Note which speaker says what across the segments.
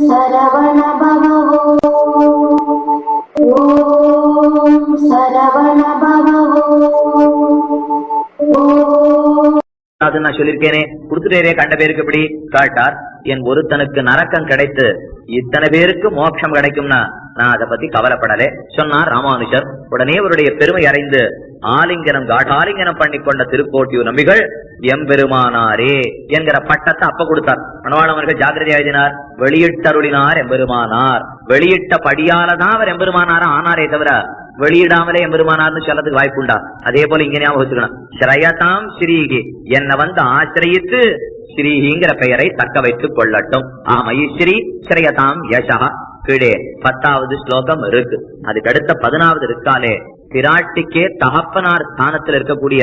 Speaker 1: சரவண பவோ ஓம் சரவண பவோ
Speaker 2: அது நான் சொல்லியிருக்கேனே. கொடுத்துட்டேரே கண்ட பேருக்கு எப்படி? காட்டார் என் ஒருத்தனுக்கு நரக்கம் கிடைத்து இத்தனை பேருக்கு மோட்சம் கிடைக்கும்னா நான் அதை பத்தி கவலைப்படலே. சொன்னார் ராமானுஜர். உடனே அவருடைய பெருமை அறிந்து ஆலிங்கனம் காட்டாலிங்கனம் பண்ணி கொண்ட திருக்கோட்டியூர் நம்பிகள் எம்பெருமானாரே என்கிற பட்டத்தை அப்ப கொடுத்தார். மனவாளவர்கள் ஜாகிரதை ஜாக்கிரதை எழுதினார். வெளியிட்டருளினார் எம்பெருமானார். வெளியிட்ட படியாலதான் அவர் எம்பெருமானாரா ஆனாரே தவிர வெளியிடாமலே எம்பெருமானார்னு சொல்லதுக்கு வாய்ப்புண்டா. அதே போல இங்க ஞாபகம் வச்சுக்கணும். ஸ்ரயதாம் ஸ்ரீகி என்னை வந்து ஆசிரியத்து ஸ்ரீஹிங்கிற பெயரை தக்க வைத்துக் கொள்ளட்டும். ஆமயி ஸ்ரீ ஸ்ரயதாம் யசா கீழே பத்தாவது ஸ்லோகம் இருக்கு. அதுக்கு அடுத்த பதினாவது இருக்காலே பிராட்டிக்கே தகப்பனார் ஸ்தானத்தில் இருக்கக்கூடிய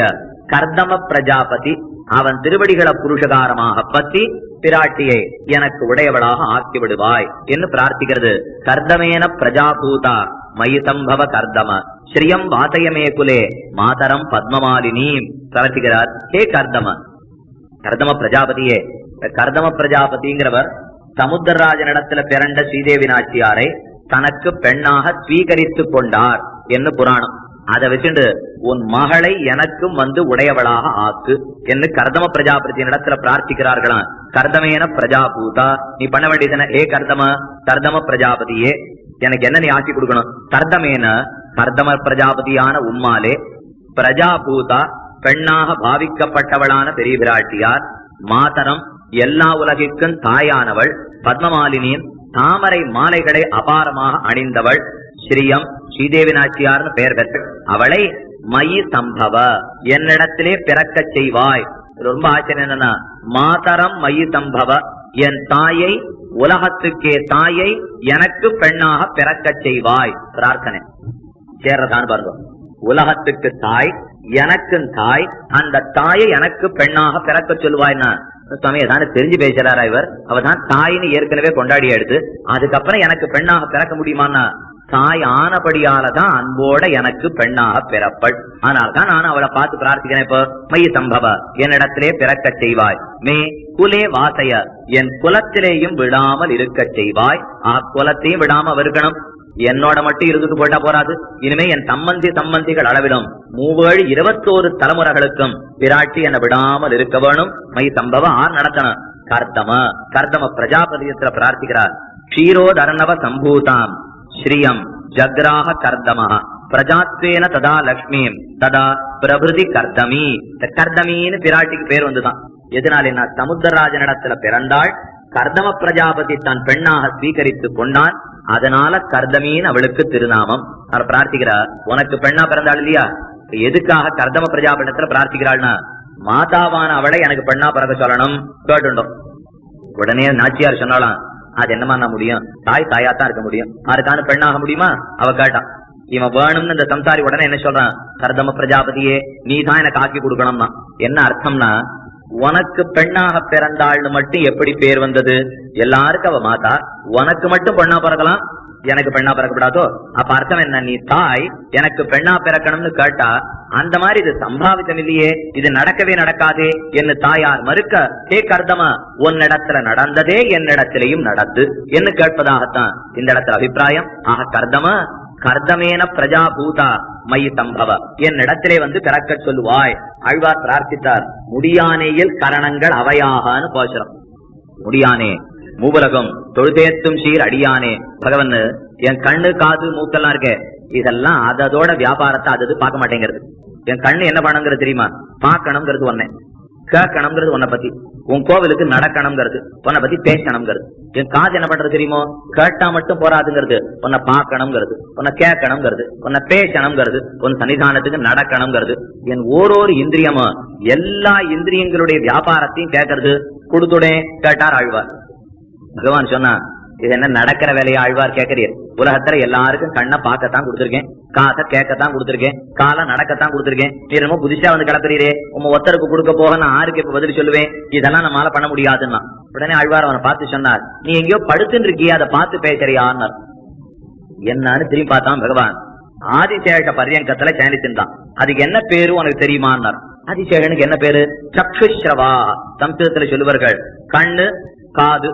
Speaker 2: கர்தம பிரஜாபதி அவன் திருவடிகள புருஷகாரமாக பத்தி பிராட்டியை எனக்கு உடையவளாக ஆக்கி விடுவாய் என்று பிரார்த்திக்கிறது. கர்தமேன பிரஜாபூதா மயி சம்பவ கர்தம ஸ்ரீயம் வாசயமே குலே மாதரம் பத்மமாலினி பிரார்த்திக்கிறார் ஹே கர்தம கர்தம பிரஜாபதியே கர்தம பிரஜாபதிங்கிறவர் சமுத்திரராஜனிடத்துல பிறண்ட ஸ்ரீதேவி நாச்சியாரை தனக்கு பெண்ணாக ஸ்வீகரித்துக் கொண்டார் என்று புராணம். அதை வச்சுண்டு உன் மகளை எனக்கும் வந்து உடையவளாக ஆக்கு என்று கர்தம பிரஜாபதி இடத்துல பிரார்த்திக்கிறார்களாம். கர்தமேன பிரஜாபூதா நீ பண்ண வேண்டியதுன ஏ கர்தம கர்தம பிரஜாபதியே எனக்கு என்ன நீ ஆக்கி கொடுக்கணும்? கர்தமேன கர்தம பிரஜாபதியான உம்மாலே பிரஜாபூதா பெண்ணாக பாவிக்கப்பட்டவளான பெரிய பிராட்டியார் மாதரம் எல்லா உலகிற்கும் தாயானவள் பத்மமாலினியின் தாமரை மாலைகளை அபாரமாக அணிந்தவள் ஸ்ரீயம் ஸ்ரீதேவி நாச்சியார்னு பெயர் பெற்ற அவளை மயி சம்பவ என்னிடத்திலே பிறக்கச் செய்வாய். ரொம்ப ஆச்சரியம் என்னன்னா மாதரம் மயி சம்பவ என் தாயை உலகத்துக்கே தாயை எனக்கு பெண்ணாக பிறக்கச் செய்வாய். பிரார்த்தனை. சேரதான் பாருங்க. உலகத்துக்கு தாய் எனக்கும் தாய் அந்த தாயை எனக்கு பெண்ணாக பிறக்க சொல்லுவாய்னா சுவாமி தானே தெரிஞ்சு பேசுறாரா இவர்? அவதான் தாயின்னு ஏற்கனவே கொண்டாடி எடுத்து அதுக்கப்புறம் எனக்கு பெண்ணாக பிறக்க முடியுமான்னா தாய் ஆனபடியால தான் அன்போட எனக்கு பெண்ணாக பிறப்பள். ஆனால் தான் நான் அவளை பார்த்து பிரார்த்திக்கிறேன் இப்போ. மைய சம்பவ என்னிடத்திலே பிறக்க செய்வாய். மே குலே வாசைய என் குலத்திலேயும் விடாமல் இருக்க செய்வாய். ஆ குலத்தையும் விடாம இருக்கணும் என்னோட மட்டும் இருந்துட்டு போயிட்டா போறாது. இனிமே என் சம்பந்தி சம்பந்திகள் அளவிலும் மூவேழு இருபத்தோரு தலைமுறைகளுக்கும் பிராட்டி என்னை விடாமல் இருக்க வேணும். மை சம்பவ ஆர் நடத்தணும். கர்த்தம கர்த்தம பிரஜாபதியத்துல பிரார்த்திக்கிறார். க்ஷீரோதர்ணவ சம்பூதாம். ஸ்ரீயம் ஜக்ராக கர்தமஹா பிரஜாத்வேன ததா லக்ஷ்மீம். ததா பிரபிருதி கர்தமி கர்தமின்னு பிராட்டிக்கு பேர் வந்துதான். எதனால என்ன சமுத்திரராஜனிடத்துல பிறந்தாள் கர்தம பிரஜாபதி தான் பெண்ணாக ஸ்வீகரித்துக் கொண்டான். அதனால கர்தமின்னு அவளுக்கு திருநாமம். அவர் பிரார்த்திக்கிறார். உனக்கு பெண்ணா பிறந்தாள் இல்லையா எதுக்காக கர்தம பிரஜாபண்டத்துல பிரார்த்திக்கிறாள்னா மாதாவான அவளை எனக்கு பெண்ணா பிறக்க சொல்லணும். கேட்டுண்டோம் உடனே நாச்சியார் சொன்னாலாம் அது என்னமா நான் முடியும்? தாய் தாயா தான் இருக்க முடியும். அதுக்கான பெண்ணாக முடியுமா? அவ கேட்டான் இவன் வேணும்னு இந்த சம்சாரி உடனே என்ன சொல்றான்? கர்தம பிரஜாபதியே நீ தான் எனக்கு ஆக்கி கொடுக்கணும்னா என்ன அர்த்தம்னா உனக்கு பெண்ணாக பிறந்தாள்னு மட்டும் எப்படி பேர் வந்தது? எல்லாருக்கும் அவ மாதா. உனக்கு மட்டும் பெண்ணா பிறக்கலாம்? எனக்கு பெண்ணா பிறக்கப்படாதோ? அப்ப அர்த்தம் என்ன? நீ தாய் எனக்கு பெண்ணா பிறக்கணும்னு கேட்டா அந்த மாதிரி இது சம்பாவிதம் இல்லையே. இது நடக்கவே நடக்காதே என்ன தாயார் மறுக்க ஹே கர்தமா உன்னிடத்துல நடந்ததே என்னிடத்திலையும் நடந்து. என்ன கேட்பதாகத்தான் இந்த இடத்துல அபிப்பிராயம். ஆக கர்தமா கர்தமேன பிரஜாபூதா மயி சம்பவ. என்னிடத்திலே வந்து பிறக்க சொல்லுவாய். ஆழ்வார் பிரார்த்தித்தார். முடியானேயில் கரணங்கள் அவையாகான்னு போச்சுறோம் முடியானே மூவுலகம் தொழுதேத்தும் சீர் அடியானே. பகவன் என் கண்ணு காது மூக்கெல்லாம் இருக்கே. இதெல்லாம் அதோட வியாபாரத்தை அது அது பார்க்க மாட்டேங்கிறது. என் கண்ணு என்ன பண்ணுங்கிறது தெரியுமா? பார்க்கணுங்கிறது ஒன்னே கேட்கணுங்கிறது உன்னை பத்தி. உன் கோவிலுக்கு நடக்கணுங்கிறது உன்னை பத்தி பேசணுங்கிறது. என் காது என்ன பண்றது தெரியுமோ? கேட்டா மட்டும் போராதுங்கிறது உன்னை பார்க்கணுங்கிறது உன்னை கேட்கணுங்கிறது உன்னை பேசணுங்கிறது உன் சன்னிதானத்துக்கு நடக்கணுங்கிறது. என் ஓரோரு இந்திரியமும் எல்லா இந்திரியங்களுடைய வியாபாரத்தையும் கேட்கறது. கொடுத்துடே கேட்டார் ஆழ்வார். பகவான் சொன்னா இது என்ன நடக்கிற வேலையை ஆழ்வார் கேட்கிறீர்? உலகத்துல எல்லாருக்கும் கண்ணை பார்க்கத்தான் கொடுத்துருக்கேன். காச கேட்கத்தான் கொடுத்துருக்கேன். காலை நடக்கத்தான் கொடுத்துருக்கேன். நீ ரொம்ப புதுசா வந்து கிளப்புறீரே உங்க ஒத்தருக்கு கொடுக்க போக நான் ஆருக்கு இப்ப பதில் சொல்லுவேன். இதெல்லாம் நம்மளால பண்ண முடியாதுன்னா. உடனே ஆழ்வார் அவனை பார்த்து சொன்னார் நீ எங்கேயோ படுத்துன்னு இருக்கிய அதை பார்த்து பேசுறியான்னார். என்னன்னு திரும்பி பார்த்தான் பகவான். ஆதிசேஷ பரியங்கத்துல சேனித்திருந்தான் அதுக்கு என்ன பேரு உனக்கு தெரியுமான்னார். ஆதிசேஷனுக்கு என்ன பேரு? சக்ஷுஸ்ரவா சம்ஸ்கிருதத்துல சொல்லுவார்கள். கண்ணு காது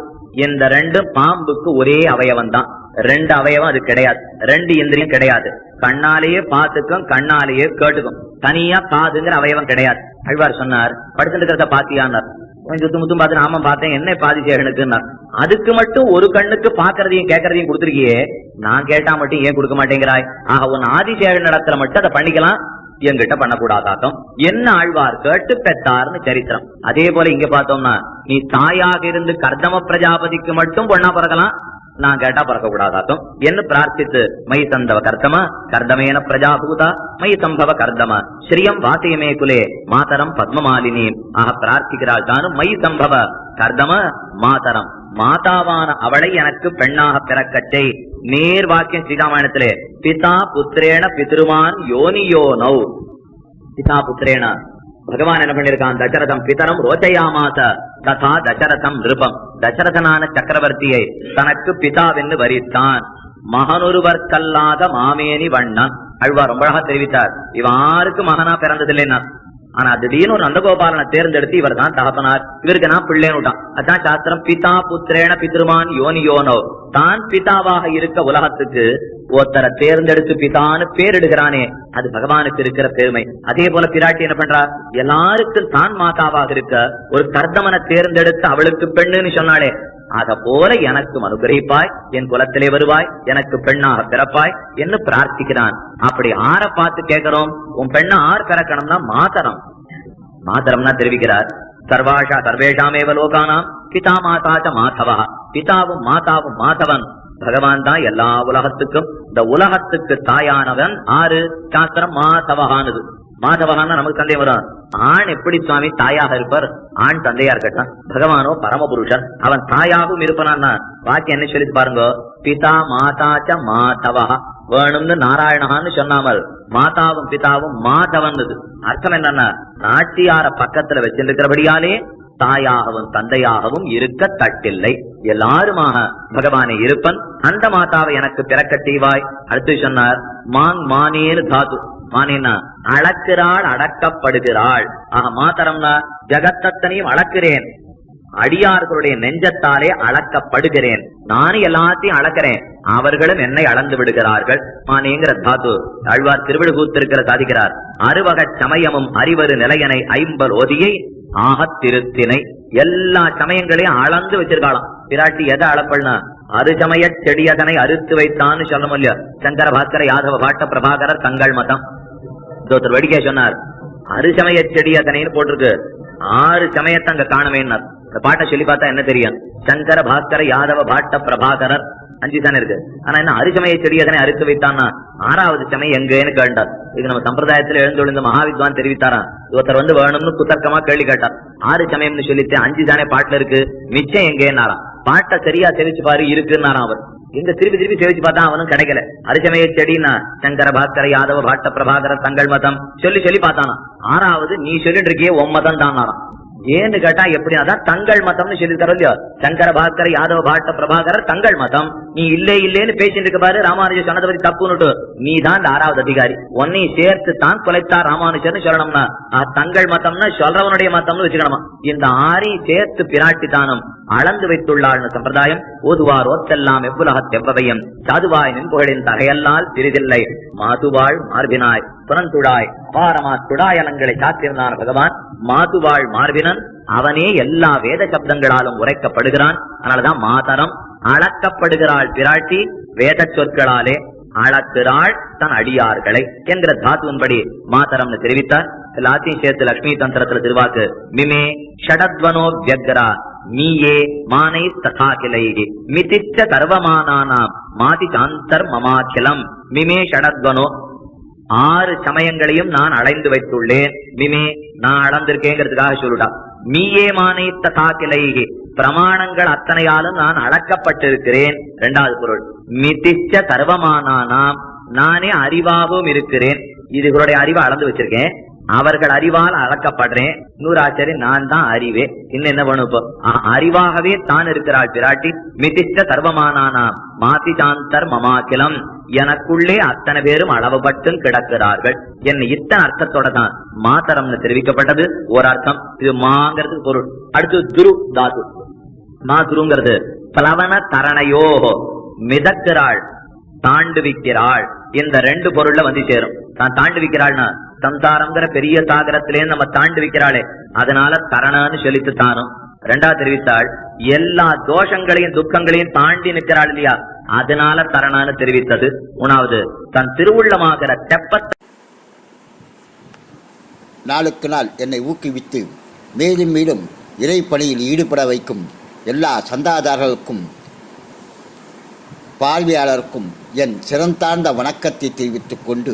Speaker 2: இந்த ரெண்டு பாம்புக்கு ஒரே அவயவம் தான் ரெண்டு அவயவம் அது கிடையாது. ரெண்டு இந்திரியம் கிடையாது. கண்ணாலேயே பார்த்துக்கும் கண்ணாலேயே கேட்டுக்கும். தனியா காதுங்கிற அவயவம் கிடையாது. அழ்வார் சொன்னார் படுத்துட்டு இருக்கிறத பாத்தியானார் கொஞ்சம் சுத்து முத்தும் பார்த்து நாம பார்த்தேன் என்ன பாதிசேகனுக்குன்னா அதுக்கு மட்டும் ஒரு கண்ணுக்கு பாக்குறதையும் கேட்கறதையும் கொடுத்துருக்கியே நான் கேட்டா மட்டும் ஏன் கொடுக்க மாட்டேங்கிறாய்? ஆக உன் ஆதிசேகன் இடத்துல மட்டும் அதை பண்ணிக்கலாம். என்கிட்ட பண்ணக்கூடாதாட்டம். என்ன ஆழ்வார் கேட்டு பெத்தார்னு சரித்திரம். அதே போல இங்க பார்த்தோம்னா நீ தாயாக இருந்து கர்தம பிரஜாபதிக்கு மட்டும் பொண்ணா பிறக்கலாம் நான் கேட்டா பிறக்க கூடாதாக்கும் என்ன பிரார்த்தித்து? மை தந்தவ கர்த்தம? கர்தமேன பிரஜாபூதா? மை சம்பவ கர்தம ஸ்ரீயம் வாசியமே குலே. மாதரம் பத்மமாலினி. ஆக பிரார்த்திக்கிறாள் தானும் மை சம்பவ. கர்தம மாதரம். மாதாவான அவளை எனக்கு பெண்ணாக பிறக்கச்சை நேர் வாக்கியம் ஸ்ரீராமாயணத்திலே பிதா புத்திரேன பிதிருமான் யோனியோ நௌ. பிதா புத்திரேன? பகவான் என்ன பண்ணிருக்கான்? தசரதம் பிதரம் ரோச்சயாமாச. ததா தசரதம் நிருபம். தசரதனான சக்கரவர்த்தியை தனக்கு பிதாவென்று வரித்தான். மகனொருவர்க்கல்லாத மாமேனி வண்ணன். அழ்வா ரொம்ப அழகா தெரிவித்தார். இவன் ஆருக்கு மகனா பிறந்ததில்லைன்னா. ஆனா திடீர்னு ஒரு நந்தகோபாலனை தேர்ந்தெடுத்து இவர் தான் தகப்பனார். இவருக்கு நான் பிள்ளைன்னு அதான் சாஸ்திரம் பிதா புத்திரேன பித்ருமான் யோனி யோனோ தான் பிதாவாக இருக்க உலகத்துக்கு ஒருத்தரை தேர்ந்தெடுத்து பிதான்னு பேரிடுகிறானே. அது பகவானுக்கு இருக்கிற பெருமை. அதே போல பிராட்டி என்ன பண்றா? எல்லாருக்கும் தான் மாதாவாக இருக்க ஒரு கர்தமனை தேர்ந்தெடுத்து அவளுக்கு பெண்ணுன்னு சொன்னாலே அத போல எனக்கு அனுகிரகிப்பாய் என் குலத்திலே வருவாய் எனக்கு பெண்ணாக பிறப்பாய் என்று பிரார்த்திக்கிறான். அப்படி ஆற பார்த்து கேட்கிறோம் உன் பெண்ணை ஆர் பிறக்கணும்னா மாதரம். மாதரம்னா தெரிவிக்கிறார். சர்வாஷா சர்வேஷாமேவ லோகானாம் பிதா மாதாச்ச மாதவா. பிதாவும் மாதாவும் மாதவன். பகவான் தான் எல்லா உலகத்துக்கும் இந்த உலகத்துக்கு தாயானவன் ஆறு சாஸ்திரம் மாதவகானது. மாதவகான்னு நமக்கு சந்தேகம் வரும் ஆண் எப்படி சுவாமி தாயாக இருப்பார்? ஆண் தந்தையா இருக்கட்டும் பகவானோ பரமபுருஷன் அவன் தாயாகவும் இருப்பானா வாக்கியம் என்ன சொல்லி பாருங்க? பிதா மாதாச்ச மாதவா வேணும்னு நாராயணகான்னு சொன்னாமல் மாதாவும் பிதாவும் மாதவன் அர்த்தம் என்னன்னா நாட்டியார பக்கத்துல வச்சிருக்கிறபடியாலே தாயாகவும் தந்தையாகவும் இருக்க தட்டில்லை. எல்லாருமாக பகவானே இருப்பன். அந்த மாதாவை எனக்கு பிறக்க செய்வாய் அடுத்து சொன்னார் மாங் மானேர் தாது. மானேனா அளக்கிறாள் அடக்கப்படுகிறாள். ஆக மாத்தரம்னா ஜகத்தத்தனையும் அளக்கிறேன். அடியார்களுடைய நெஞ்சத்தாலே அளக்கப்படுகிறேன். நானும் எல்லாத்தையும் அளக்கிறேன். அவர்களும் என்னை அளந்து விடுகிறார்கள். மானேங்கிற தாது ஆழ்வார் திருவிழுகூத்திருக்கிற சாதிக்கிறார் அறுவக சமயமும் அறிவரு நிலையனை ஐம்பல் ஓதியை ஆகத் திருத்தினை. எல்லா சமயங்களையும் அளந்து வச்சிருக்காளாம். பிராட்டி எதை அளப்பள்னா? அருசமய செடியதனை அறுத்து வைத்தான்னு சொல்ல முடியும் சங்கர பாஸ்கர யாதவ பாட்ட பிரபாகரர் தங்கள் மதம். ஒருத்தர் வடிகை சொன்னார். அருசமய செடியதனைன்னு போட்டிருக்கு. ஆறு சமயத்தை அங்க காணவேன்னார் இந்த பாட்டை சொல்லி பார்த்தா என்ன தெரியும்? சங்கர பாஸ்கர யாதவ பாட்ட பிரபாகரர். அஞ்சு தானே இருக்கு. ஆனா என்ன அரிசமய செடியதனை அறுத்து வைத்தான்னா ஆறாவது சமயம் எங்கன்னு கேட்டார். இது நம்ம சம்பிரதாயத்துல எழுந்துள்ள மகாவித்வான் தெரிவித்தாராம். ஒருத்தர் வந்து வேணும்னு குத்தர்க்கமா கேள்வி கேட்டார். ஆறு சமயம்னு சொல்லிட்டு அஞ்சு தானே பாட்டுல இருக்கு. மிச்சம் எங்கேன்னாராம். பாட்டை சரியா தெரிவிச்சு பாரு இருக்குன்னாராம் அவர். எங்க திருப்பி திருப்பி சேவிச்சு பார்த்தா அவனும் கிடைக்கல. அரிசமய செடினா சங்கர பாஸ்கர யாதவ பாட்ட பிரபாகர தங்கள் மதம். சொல்லி சொல்லி பார்த்தானா ஆறாவது நீ சொல்லிட்டு இருக்கிய உன் மதம் தானாராம். ஏன்னு கேட்டா எப்படி அதான் தங்கள் மதம்னு சொல்லி தரோம் இல்லையா சங்கர பாஸ்கர் யாதவ பாட்ட பிரபாகரர் தங்கள் மதம். நீ இல்லே இல்லேன்னு பேசிட்டு இருக்க பாரு ராமானுஜர் சொன்னதை பத்தி தப்புன்னு நீ தான் ஆறாவது அதிகாரி. உன்னையும் சேர்த்து தான் தொலைத்தார் ராமானுஜர்னு சொல்லணும்னா. தங்கள் மதம்னா சொல்றவனுடைய மதம்னு வச்சுக்கணுமா? இந்த ஆறையும் சேர்த்து பிராட்டி தானும் அளந்து வைத்துள்ளாள் சம்பிரதாயம். ஓதுவார் ஓத்தெல்லாம் எவ்வுலகத் சாதுவாய் நின்புகளின் தகையல்லால் பிரிதில்லை மாதுவாள் மார்பினாய் புறந்துடாய் அபாரமா துடாயலங்களை சாத்திருந்தான் பகவான். மாதுவாள் மார்பினன் அவனே எல்லா வேத சப்தங்களாலும் உரைக்கப்படுகிறான். அதனாலதான் மாதரம் அளக்கப்படுகிறாள் பிராட்டி வேத சொற்களாலே அளக்கிறாள் தன் அடியார்களை என்கிற தாத்துவின்படி மாதரம்னு தெரிவித்தார். எல்லாத்தையும் சேர்த்து லட்சுமி தந்திரத்துல திருவாக்கு மிமே ஷடத்வனோ வியக்ரா மீயே மானை ததா மிதிச்ச சர்வமானானாம் மாதி சாந்தர் மமாக்கிலம் மிமே ஷடத்வனோ ஆறு சமயங்களையும் நான் அடைந்து வைத்துள்ளேன். மிமே நான் அளந்திருக்கேங்கிறதுக்காக சொல்லுடா மீயே மானித்த ததா பிரமாணங்கள் அத்தனையாலும் நான் அளக்கப்பட்டிருக்கிறேன் இரண்டாவது பொருள் மிதிச்ச சர்வமானானாம் நானே அறிவாகவும் இருக்கிறேன். இதுகளுடைய அறிவை அளந்து வச்சிருக்கேன். அவர்கள் அறிவால் அளக்கப்படுறேன். நூறு ஆச்சரியம் நான் தான் அறிவே. இன்னும் என்ன வேணும் இப்போ? அறிவாகவே தான் இருக்கிறாள் பிராட்டி. மிதிச்ச சர்வமானானாம். மாசிதாந்தர் மமாக்கிலம் எனக்குள்ளே அத்தனை பேரும் அளவுபட்டும் கிடக்கிறார்கள். என்ன இத்தனை அர்த்தத்தோட தான் மாத்தரம்னு தெரிவிக்கப்பட்டது. ஒரு அர்த்தம் இது மாங்கிறது பொருள். அடுத்து துரு தாது. மா துருங்கிறது. பிளவன தரணையோ. மிதக்கிறாள். தாண்டுவிக்கிறாள். இந்த ரெண்டு பொருள்ல வந்து சேரும். தான் தாண்டுவிக்கிறாள்னா சம்சாரம்ங்கிற பெரிய சாகரத்திலே நம்ம தாண்டுவிக்கிறாளே அதனால தரணான்னு சொல்லித்து தானும். ரெண்டாவது தெரிவித்தாள் எல்லா தோஷங்களையும் துக்கங்களையும் தாண்டி நிற்கிறாள் இல்லையா? அதனால தரணான்னு தெரிவித்தது. உணாவது தன் திருவுள்ளமாகிற தெப்பத்தை
Speaker 3: நாளுக்கு நாள் என்னை ஊக்குவித்து மேலும் மேலும் இறைப்பணியில் ஈடுபட வைக்கும் எல்லா சந்தாதாரர்களுக்கும் பார்வையாளருக்கும் என் சிறந்தார்ந்த வணக்கத்தை தெரிவித்துக் கொண்டு